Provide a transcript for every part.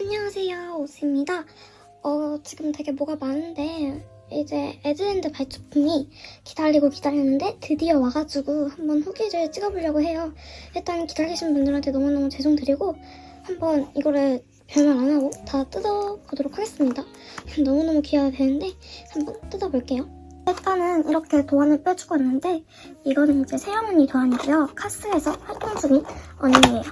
안녕하세요, 오스입니다. 어, 지금 되게 뭐가 많은데, 이제 에즈랜드 발주품이 기다리고 기다렸는데 드디어 와가지고 한번 후기를 찍어보려고 해요. 일단 기다리신 분들한테 너무너무 죄송드리고 한번 이거를 별말 안 하고 다 뜯어보도록 하겠습니다. 너무너무 기대가 되는데 한번 뜯어볼게요. 일단은 이렇게 도안을 빼주고 왔는데 이거는 이제 세영언니 도안이고요. 카스에서 활동 중인 언니예요.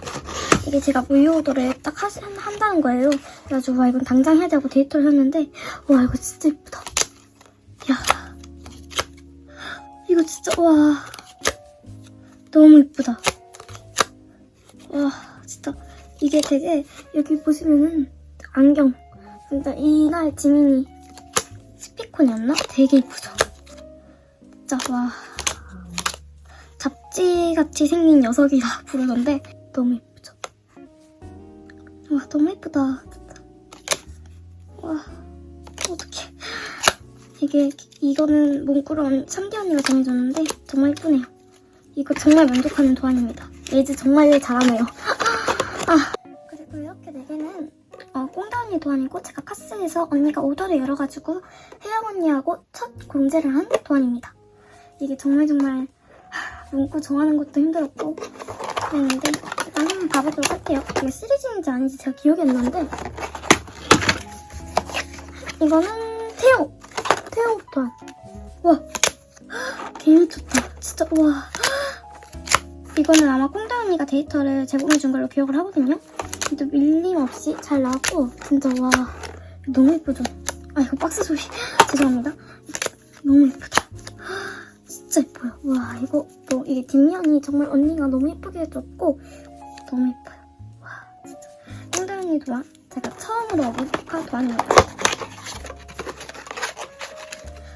이게 제가 오더를 딱 하시, 한- 한다는 거예요. 그래가지고 와 이건 당장 해야 되고 데이터를 샀는데 와 이거 진짜 예쁘다. 야 이거 진짜 와 너무 예쁘다. 와 진짜 이게 되게 여기 보시면은 안경 진짜 이날 지민이 스피콘이었나? 되게 예쁘죠. 진짜 와. 잡지같이 생긴 녀석이라 부르던데 너무 예쁘죠. 와 너무 예쁘다. 진짜 와 어떡해. 이게 이거는 몽꾸런 3대 언니가 정해줬는데 정말 예쁘네요. 이거 정말 만족하는 도안입니다. 예지 정말 잘하네요. 아 그리고 이렇게 네 개는 어, 꽁다 언니 도안이고 제가 카스에서 언니가 오더를 열어가지고 혜영 언니하고 첫 공제를 한 도안입니다 이게 정말 정말 하, 문구 정하는 것도 힘들었고 그랬는데 일단 한번 봐보도록 할게요. 이게 시리즈인지 아닌지 제가 기억이 안 나는데 이거는 태용! 태용 또한 와 개미쳤다 진짜 와 이거는 아마 꽁다 언니가 데이터를 제공해준 걸로 기억을 하거든요. 근데 밀림 없이 잘 나왔고 진짜 와 너무 예쁘죠? 아 이거 박스 소리 죄송합니다. 너무 예쁘다. 진짜 예뻐요. 와 이거 또 이게 뒷면이 정말 언니가 너무 예쁘게 해줬고 너무 예뻐요. 와 진짜 꽁다언니 도안 제가 처음으로 어부한 도안이에요.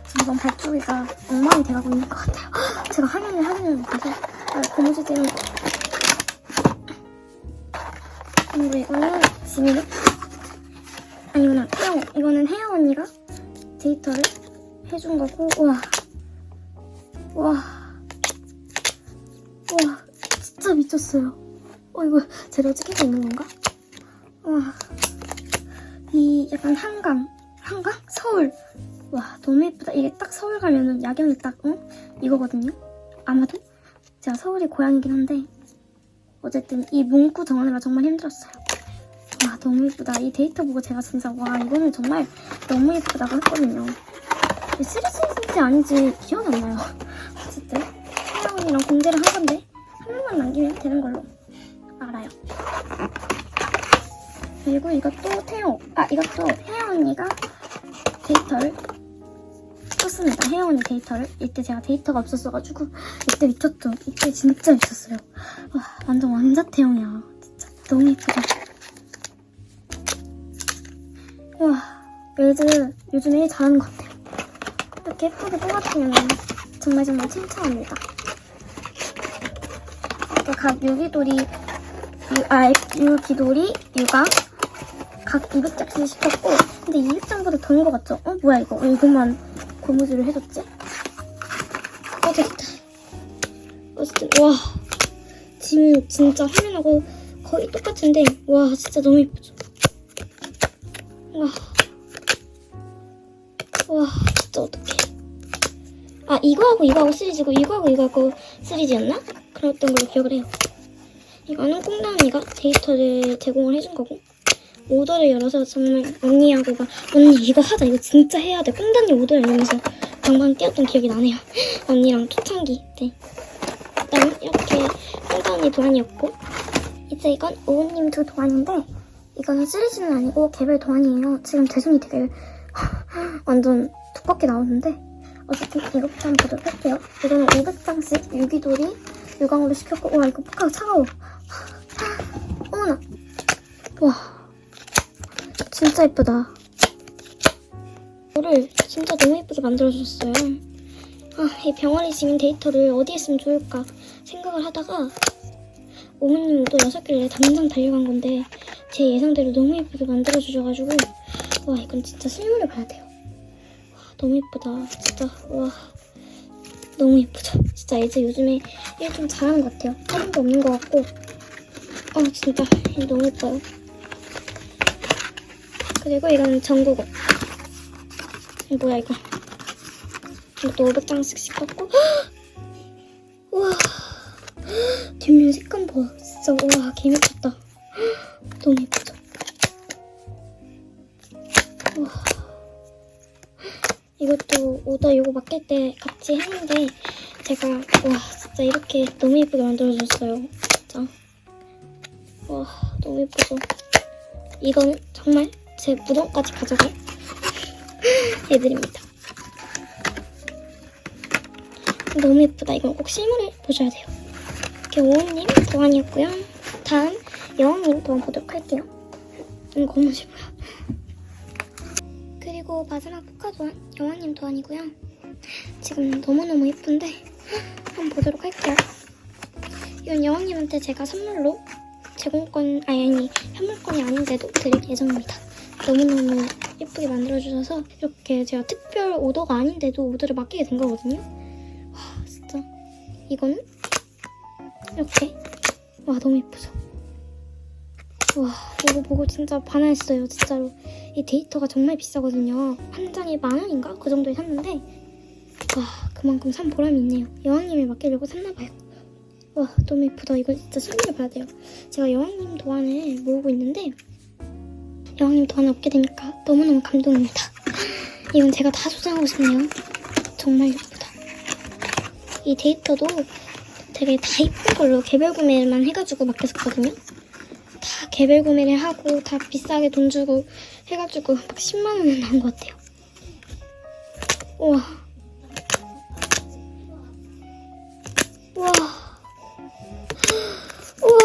지금 이번 발주기가 엉망이 돼가고 있는 것 같아요. 제가 화면을 화면을 못해서 아, 고무줄 때문에 그리고 이거는 지민이 아니구나 혜영 이거는 혜영 언니가 데이터를 해준 거고 와 와. 와, 진짜 미쳤어요. 어, 이거 제대로 찍히고 있는 건가? 와. 이 약간 한강. 한강? 서울. 와, 너무 예쁘다. 이게 딱 서울 가면은 야경이 딱, 응? 이거거든요? 아마도? 제가 서울이 고향이긴 한데. 어쨌든 이 문구 정하느라 정말 힘들었어요. 와, 너무 예쁘다. 이 데이터 보고 제가 진짜, 와, 이거는 정말 너무 예쁘다고 했거든요. 시리즈인지 아닌지 기억이 안 나요. 언니랑 공개를 한 건데 한 명만 남기면 되는 걸로 알아요. 그리고 이것도 태용 아 이것도 혜영 언니가 데이터를 썼습니다. 혜영 언니 데이터를 이때 제가 데이터가 없었어가지고 이때 미쳤죠. 이때 진짜 미쳤어요. 와 완전 완자 태용이야. 진짜 너무 예쁘다. 와 레이즈 요즘에 잘하는 것 같아요. 이렇게 예쁘게 뽑아주면 정말 정말 칭찬합니다. 각 유기돌이, 유, 아, 유기돌이, 유각, 각 200장씩 시켰고, 근데 200장보다 더인 것 같죠? 어, 뭐야, 이거. 왜 이것만 고무줄을 해줬지? 어, 됐다. 어쨌든, 와. 지금 진짜 화면하고 거의 똑같은데, 와, 진짜 너무 예쁘죠? 와. 와, 진짜 어떡해. 아, 이거하고 이거하고 시리즈고, 이거하고 이거하고 시리즈였나? 그랬던 걸로 기억을 해요. 이거는 꽁다 언니가 데이터를 제공을 해준 거고, 오더를 열어서 정말 언니하고 막, 언니 이거 하자, 이거 진짜 해야 돼. 꽁다 언니 오더 열면서 방방 뛰었던 기억이 나네요. 언니랑 초창기 때. 일단 이렇게 꽁다 언니 도안이었고, 이제 이건 오은님도 도안인데, 이거는 시리즈는 아니고 개별 도안이에요. 지금 대순이 되게 완전 두껍게 나오는데 어쨌든 이것부터 한번 보도록 할게요. 이거는 500장씩 유기돌이 유광으로 시켰고 와 이거 포카가 차가워. 어머나. 와 진짜 예쁘다. 이거를 진짜 너무 예쁘게 만들어주셨어요. 아, 이 병아리 지민 데이터를 어디에 쓰면 좋을까 생각을 하다가 오모님도 여섯 개를 당장 달려간 건데 제 예상대로 너무 예쁘게 만들어주셔가지고 와 이건 진짜 실물을 봐야 돼요. 와, 너무 예쁘다. 진짜 와 너무 예쁘죠. 진짜 이제 요즘에 일 좀 잘하는 것 같아요. 거 없는 것 같고 어 진짜 너무 예뻐요. 그리고 이건. 이거 뭐야 이거? 이것도 500장씩 시켰고. 우와. 뒷면 색감 봐. 진짜 와 개미쳤다. 이거 맡길 때 같이 했는데 제가 와 진짜 이렇게 너무 예쁘게 만들어줬어요. 진짜. 와 너무 예쁘죠? 이거는 정말 제 무덤까지 가져갈 애들입니다. 너무 예쁘다. 이건 꼭 실물을 보셔야 돼요. 이렇게 오은님 도안이었고요. 다음 여왕님 도안 보도록 할게요. 이거 예뻐요. 그리고 마지막 포카 도안 여왕님 도안이고요. 지금 너무너무 예쁜데 한번 보도록 할게요. 이건 여왕님한테 제가 선물로 제공권 아니 아니 현물권이 아닌데도 드릴 예정입니다. 너무너무 예쁘게 만들어주셔서 이렇게 제가 특별 오더가 아닌데도 오더를 맡기게 된 거거든요. 와 진짜 이거는 이렇게 와 너무 예쁘죠. 와 이거 보고 진짜 반했어요 진짜로 이 데이터가 정말 비싸거든요. 한 장에 만 원인가 그 정도에 샀는데 와 그만큼 산 보람이 있네요. 여왕님이 맡기려고 샀나봐요. 와 너무 예쁘다. 이거 진짜 선물을 받아야 돼요. 제가 여왕님 도안을 모으고 있는데 여왕님 도안을 얻게 되니까 너무너무 감동입니다. 이건 제가 다 소장하고 싶네요. 정말 예쁘다. 이 데이터도 되게 다 이쁜 걸로 개별 구매만 해가지고 맡겼었거든요. 다 개별 구매를 하고 다 비싸게 돈 주고 해가지고 막 10만 원은 나온 것 같아요. 우와. 우와. 우와.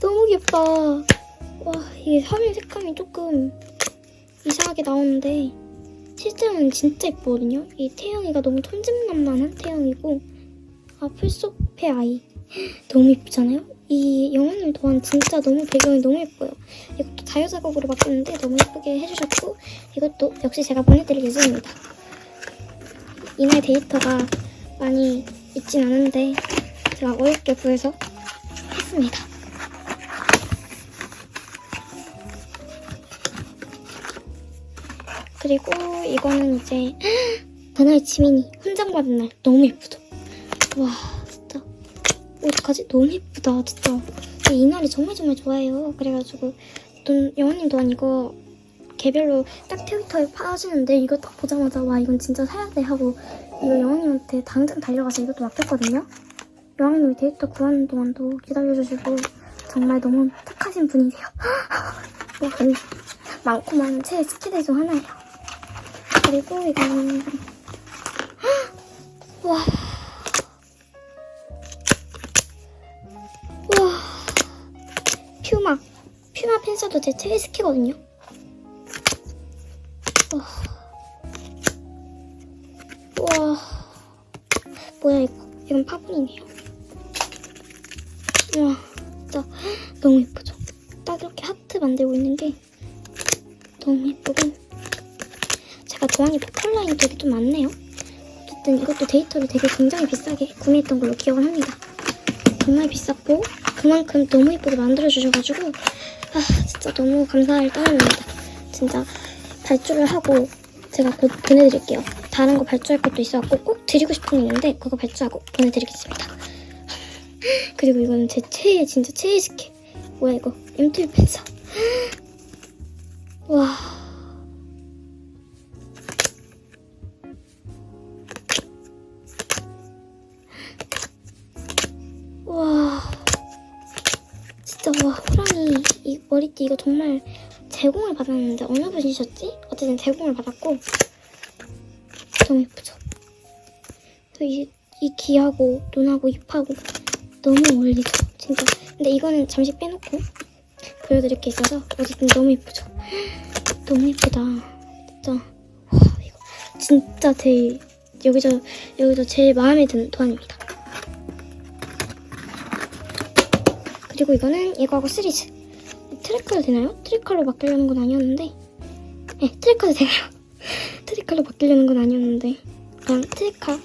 너무 귀엽다. 와, 이게 화면 색감이 조금 이상하게 나오는데 실제로는 진짜 예쁘거든요. 이 태영이가 너무 톤집만만한 태영이고 아, 풀숲의 아이 너무 예쁘잖아요? 이 영화님 또한 진짜 너무 배경이 너무 예뻐요. 이것도 자유 작업으로 바꿨는데 너무 예쁘게 해주셨고 이것도 역시 제가 보내드릴 예정입니다. 이날 데이터가 많이 있진 않은데 제가 어렵게 구해서 했습니다. 그리고 이거는 이제 그날 지민이 훈장 받은 날 너무 예쁘죠? 와 진짜 어떡하지? 너무 예쁘다 진짜 이 날이 정말 정말 좋아해요 그래가지고 돈 영원님도 아니고 개별로 딱 트위터에 파시는데 이거 딱 보자마자 와 이건 진짜 사야 돼 하고 이거 영원님한테 당장 달려가서 이것도 맡겼거든요. 영원님이 데이터 구하는 동안도 기다려주시고 정말 너무 착하신 분이세요. 와, 아니, 많고 많은 최애 스키들 중 하나예요? 그리고 이거는 와. 우와. 퓨마. 퓨마 펜서도 제 최애 스키거든요 데이터를 되게 굉장히 비싸게 구매했던 걸로 기억을 합니다 정말 비쌌고 그만큼 너무 예쁘게 만들어주셔가지고 아 진짜 너무 감사할 따름입니다. 진짜 발주를 하고 제가 곧 보내드릴게요. 다른 거 발주할 것도 있어갖고 꼭 드리고 싶은 게 있는데 그거 발주하고 보내드리겠습니다. 그리고 이거는 제 최애 진짜 최애 스킬 뭐야 이거 M2 펜서 와 와. 머리띠 이거 정말 제공을 받았는데 어느 분이셨지? 어쨌든 제공을 받았고 너무 예쁘죠? 이, 이 귀하고 눈하고 입하고 너무 어울리죠 진짜 근데 이거는 잠시 빼놓고 보여드릴 게 있어서 어쨌든 너무 예쁘죠? 너무 예쁘다 진짜 와 이거 진짜 제일 여기서 여기서 제일 마음에 드는 도안입니다 그리고 이거는 이거하고 시리즈 트랙카도 되나요? 트랙카로 바뀌려는 건 아니었는데 네 트랙카도 되나요? 트랙카로 바뀌려는 건 아니었는데 그냥 트랙카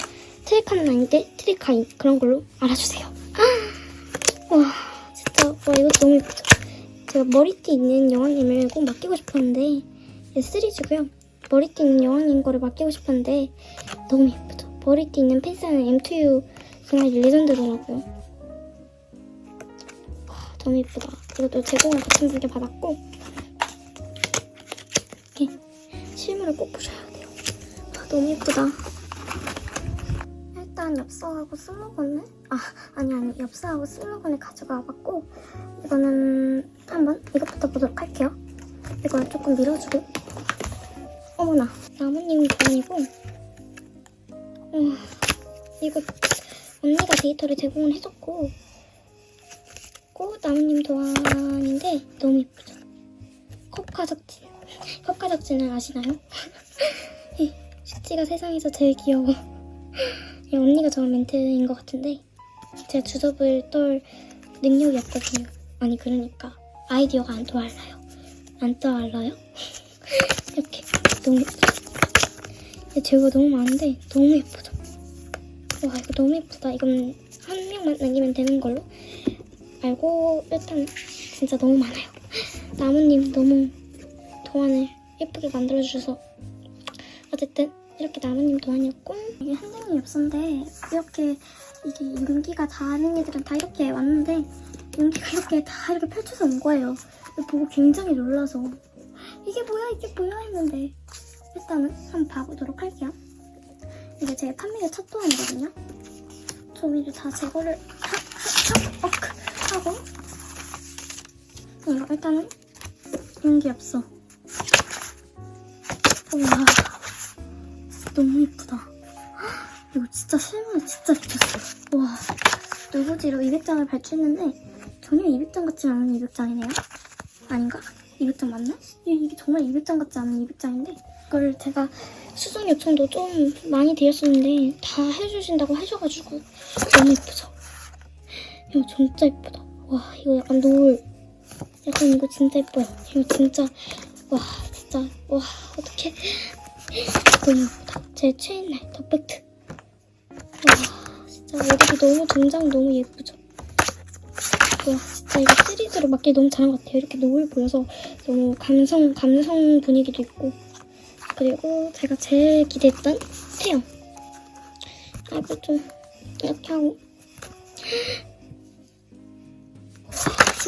트랙카는 아닌데 트랙카인 그런 걸로 알아주세요 와 진짜 와 이것도 너무 예쁘죠? 제가 머리띠 있는 여왕님을 꼭 맡기고 싶었는데 얘 시리즈고요. 머리띠 있는 여왕님 거를 맡기고 싶었는데 너무 예쁘죠. 머리띠 있는 펜스는 M2U 정말 레전드더라고요. 와, 너무 예쁘다. 이것도 제공을 같은 분께 받았고 이렇게 실물을 꼭 보셔야 돼요. 와, 너무 예쁘다. 일단 엽서하고 슬로건을 아 아니 아니 엽서하고 슬로건을 가져가 봤고 이거는 한번 이것부터 보도록 할게요. 이걸 조금 밀어주고 어머나 나무님 도안이고 음, 이거 언니가 데이터를 제공을 해줬고 고 나무님 도안인데 너무 예쁘죠? 컵가적진 컵가적진을 아시나요? 이 슈지가 세상에서 제일 귀여워 이 언니가 정한 멘트인 것 같은데 제가 주접을 떨 능력이 없거든요. 아니 그러니까 아이디어가 안 떠올라요. 안 떠올라요? 이렇게 너무 예쁘죠? 재료가 너무 많은데 너무 예쁘죠? 와 이거 너무 예쁘다. 이건 한 명만 남기면 되는 걸로 알고 일단 진짜 너무 많아요. 나무님 너무 도안을 예쁘게 만들어주셔서 어쨌든 이렇게 나무님 도안이었고 이게 한장이 엽서인데 이렇게 이게 윤기가 닿는 애들은 다 이렇게 왔는데 윤기가 이렇게 다 이렇게 펼쳐서 온 거예요. 보고 굉장히 놀라서 이게 뭐야 이게 뭐야 했는데 일단은 한번 봐보도록 할게요. 이게 제 판매의 첫 도안이거든요. 종이를 다 제거를 하고 이거 일단은 윤기 엽서 우와 너무 예쁘다. 이거 진짜 실물에 진짜 미쳤어. 와, 누구지로 200장을 발주했는데 전혀 200장 같지 않은 200장이네요. 아닌가? 200장 맞나? 이- 이게 정말 200장 같지 않은 200장인데 이걸 제가 수정 요청도 좀 많이 드렸었는데 다 해주신다고 하셔가지고 너무 예쁘죠? 이거 진짜 예쁘다. 와, 이거 약간 노을. 약간 이거 진짜 예뻐요. 이거 진짜 와, 진짜 와, 어떡해. 예쁘다. 제 최애날 더 팩트. 와, 진짜 애들이 너무 등장 너무 예쁘죠? 와, 진짜 이거 시리즈로 맞게 너무 잘한 것 같아요. 이렇게 노을 보여서 너무 감성, 감성 분위기도 있고. 그리고 제가 제일 기대했던 태영. 아, 이거 좀 이렇게 하고.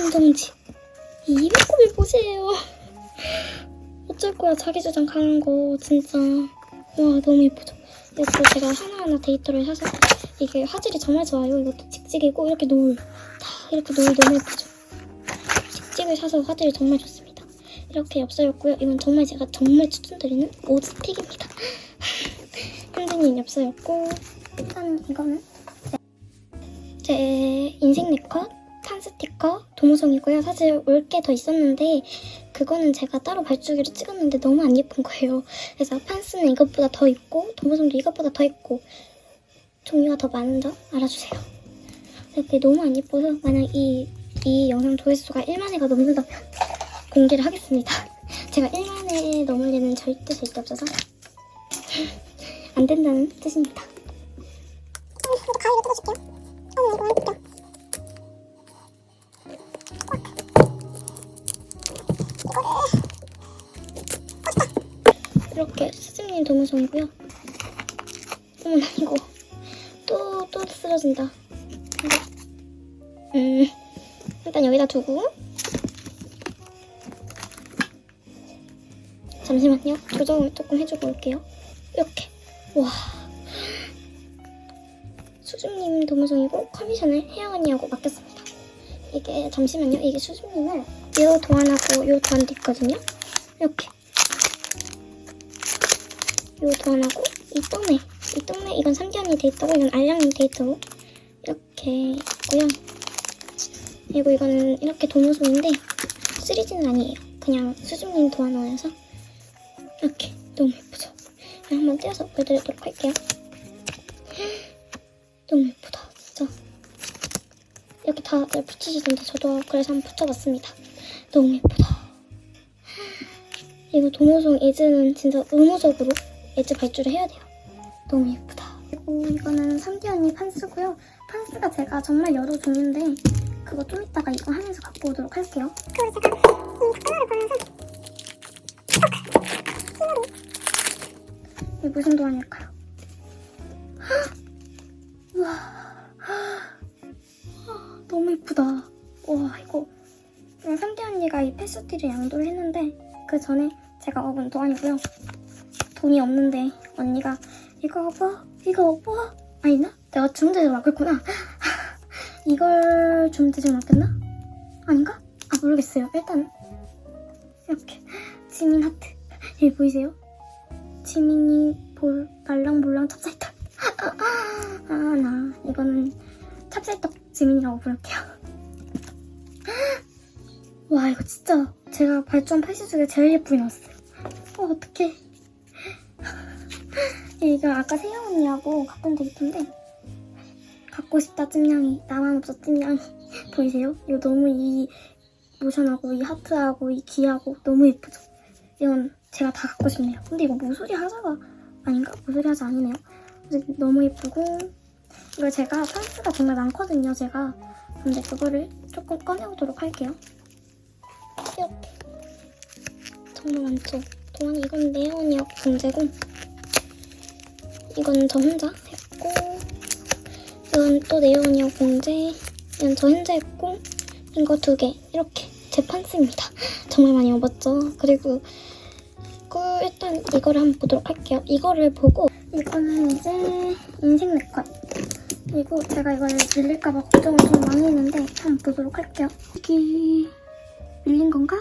와, 신동지. 이 이목구비 보세요. 어쩔 거야. 자기 주장 가는 거 진짜. 와 너무 예쁘죠 이것도 제가 하나하나 데이터를 사서 이게 화질이 정말 좋아요. 이것도 직직이고 이렇게 노을. 다 이렇게 노을 너무 예쁘죠. 직직을 사서 화질이 정말 좋습니다. 이렇게 엽서였고요. 이건 정말 제가 정말 추천드리는 오즈픽입니다. 현진이 엽서였고 일단 이거는 제 인생 네컷 칸 스티커 도무송이고요 사실 올 게 더 있었는데 그거는 제가 따로 발주기로 찍었는데 너무 안 예쁜 거예요. 그래서 판스는 이것보다 더 있고 도무송도 이것보다 더 있고 종류가 더 많은 점 알아주세요. 근데 너무 안 예뻐서 만약 이, 이 영상 조회수가 1만 회가 넘는다면 공개를 하겠습니다. 제가 1만 회 넘을 일은 절대 절대 없어서 안 된다는 뜻입니다. 이거 가위로 뜯어줄게요. 어머 이거 예쁘다. 이렇게 스승님 도무송이고요. 어머나 이거 또 또 쓰러진다. 음 일단 여기다 두고 잠시만요. 조정을 조금 해주고 올게요. 이렇게 와 수준님 도무송이고 커미션을 혜영 언니하고 맡겼습니다. 이게 잠시만요. 이게 수준님을 요 도안하고 요 도안도 있거든요. 이렇게. 요 도안하고 이 동네 이 동네 이건 삼견이 데이터고 이건 알량이 데이터로 이렇게 있고요. 그리고 이거는 이렇게 도무송인데 시리즈는 아니에요. 그냥 수줍님 도안화여서 이렇게 너무 예쁘죠 한번 떼어서 보여드리도록 할게요. 너무 예쁘다 진짜 이렇게 다 붙이시던데 저도 그래서 한번 붙여봤습니다 너무 예쁘다 이거 도무송 에즈는 진짜 의무적으로 에즈 발주를 해야 돼요. 너무 예쁘다. 그리고 이거는 3D 언니 판스고요. 판스가 제가 정말 여러 종류인데 그거 좀 이따가 이거 하면서 갖고 오도록 할게요. 그리고 제가 이 코너를 보면서 이게 무슨 도안일까요? 우와, 너무 예쁘다. 와, 이거 언니가 이 패스티를 양도를 했는데 그 전에 제가 얻은 도안이고요. 돈이 없는데 언니가 이거 봐, 이거 봐. 아니나? 내가 주문대로 맡겼구나. 이걸 주문대로 맡겼나? 아닌가? 아 모르겠어요. 일단 이렇게 지민 하트. 여기 보이세요? 지민이 볼 말랑몰랑 찹쌀떡. 아, 나 이거는 찹쌀떡 지민이라고 부를게요. 와, 이거 진짜 제가 발주한 팔찌 중에 제일 예쁘게 나왔어요. 어, 어떡해. 이거 아까 세영 언니하고 같은 데이트인데 갖고 싶다 찜냥이 나만 없어 찜냥이 보이세요? 이거 너무 이 모션하고 이 하트하고 이 귀하고 너무 예쁘죠? 이건 제가 다 갖고 싶네요. 근데 이거 모서리 하자가 아닌가? 모서리 하자 아니네요. 너무 예쁘고 이걸 제가 판스가 정말 많거든요. 제가 근데 그거를 조금 꺼내오도록 할게요. 이렇게 정말 많죠. 동안이 이건 네온이었 문제고 이건 저 혼자 했고 이건 또 네온이었 공제 이건 저 혼자 했고 이거 두 개 이렇게 제 판스입니다. 정말 많이 입었죠. 그리고 그 일단 이거를 한번 보도록 할게요. 이거를 보고 이거는 이제 인생 네컷 그리고 제가 이걸 밀릴까봐 걱정을 좀 많이 했는데 한번 보도록 할게요. 여기 밀린 건가?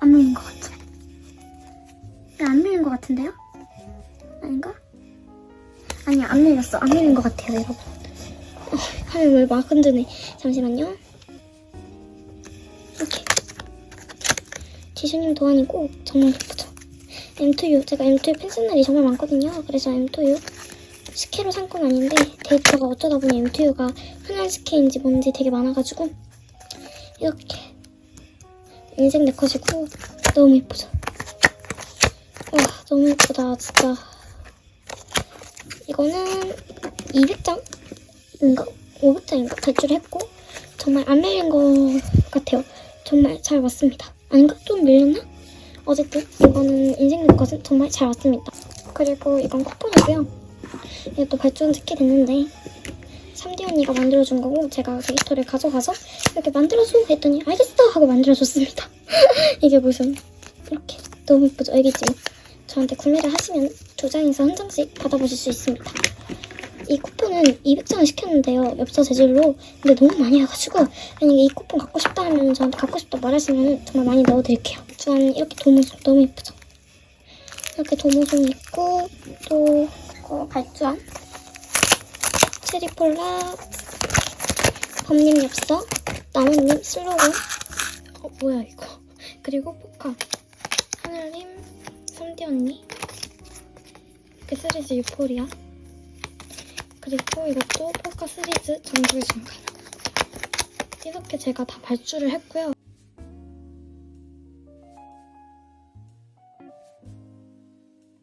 안 밀린 것? 네, 안 밀린 것 같은데요? 아닌가? 아니야 안 밀렸어 안 밀린 것 같아요 여러분 어, 화면 왜막 흔드네 잠시만요 이렇게 지수님 도안이고 정말 예쁘죠 M2U 제가 M2U 펜슬날이 정말 많거든요 그래서 M2U 스케로 산 건 아닌데 데이터가 어쩌다 보니 M2U가 흔한 스케인지 뭔지 되게 많아가지고 이렇게 인생 내 컷이고 너무 예쁘죠 와 너무 예쁘다 진짜. 이거는 200장인가? 500장인가? 발주를 했고 정말 안 밀린 것 같아요. 정말 잘 왔습니다. 아닌가? 좀 밀렸나? 어쨌든 이거는 인생 내 컷은 정말 잘 왔습니다. 그리고 이건 쿠폰이고요. 이것도 발주한 지게 됐는데 3D 언니가 만들어준 거고 제가 데이터를 가져가서 이렇게 만들어줘 했더니 알겠어 하고 만들어줬습니다. 이게 무슨 이렇게 너무 예쁘죠? 알겠지만 저한테 구매를 하시면 두 장에서 한 장씩 받아보실 수 있습니다. 이 쿠폰은 200장을 시켰는데요. 엽서 재질로. 근데 너무 많이 와가지고 만약에 이 쿠폰 갖고 싶다 하면 저한테 갖고 싶다 말하시면 정말 많이 넣어드릴게요. 전 이렇게 도무송 너무 예쁘죠? 이렇게 도무송 있고 또 발주한 체리폴라. 범님 엽서. 나무님 슬로건. 어 뭐야 이거. 그리고 포카. 하늘님 3D 언니. 이렇게 시리즈 유포리아. 그리고 이것도 포카 시리즈 정글 중간. 이렇게 제가 다 발주를 했고요